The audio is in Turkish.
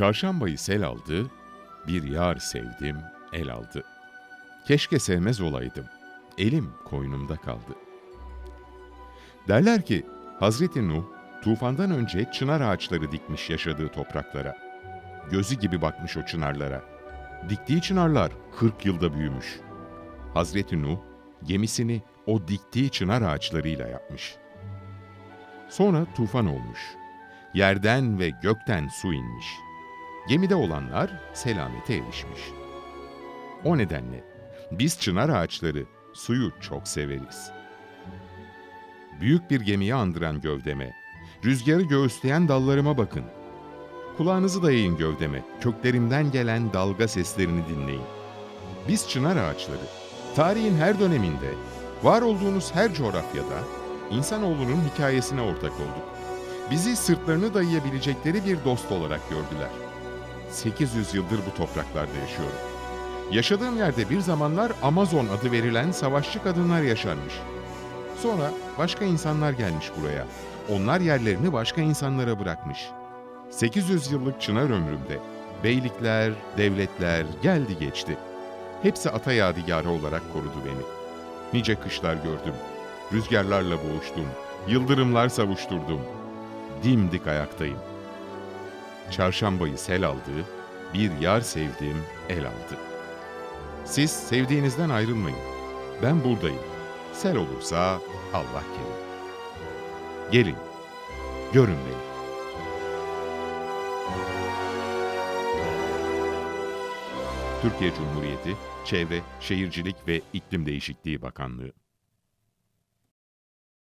Çarşambayı sel aldı, bir yar sevdim, el aldı. Keşke sevmez olaydım, elim koynumda kaldı. Derler ki, Hazreti Nuh, tufandan önce çınar ağaçları dikmiş yaşadığı topraklara. Gözü gibi bakmış o çınarlara. Diktiği çınarlar 40 yılda büyümüş. Hazreti Nuh, gemisini o diktiği çınar ağaçlarıyla yapmış. Sonra tufan olmuş. Yerden ve gökten su inmiş. Gemide olanlar selamete erişmiş. O nedenle biz çınar ağaçları suyu çok severiz. Büyük bir gemiyi andıran gövdeme, rüzgarı göğüsleyen dallarıma bakın. Kulağınızı dayayın gövdeme, köklerimden gelen dalga seslerini dinleyin. Biz çınar ağaçları, tarihin her döneminde, var olduğunuz her coğrafyada, insanoğlunun hikayesine ortak olduk. Bizi sırtlarını dayayabilecekleri bir dost olarak gördüler. 800 yıldır bu topraklarda yaşıyorum. Yaşadığım yerde bir zamanlar Amazon adı verilen savaşçı kadınlar yaşarmış. Sonra başka insanlar gelmiş buraya. Onlar yerlerini başka insanlara bırakmış. 800 yıllık çınar ömrümde beylikler, devletler geldi geçti. Hepsi ata yadigarı olarak korudu beni. Nice kışlar gördüm. Rüzgarlarla boğuştum. Yıldırımlar savuşturdum. Dimdik ayaktayım. Çarşambayı sel aldı, bir yar sevdim el aldı. Siz sevdiğinizden ayrılmayın. Ben buradayım. Sel olursa Allah kerim. Gelin, görün beni. Türkiye Cumhuriyeti Çevre, Şehircilik ve İklim Değişikliği Bakanlığı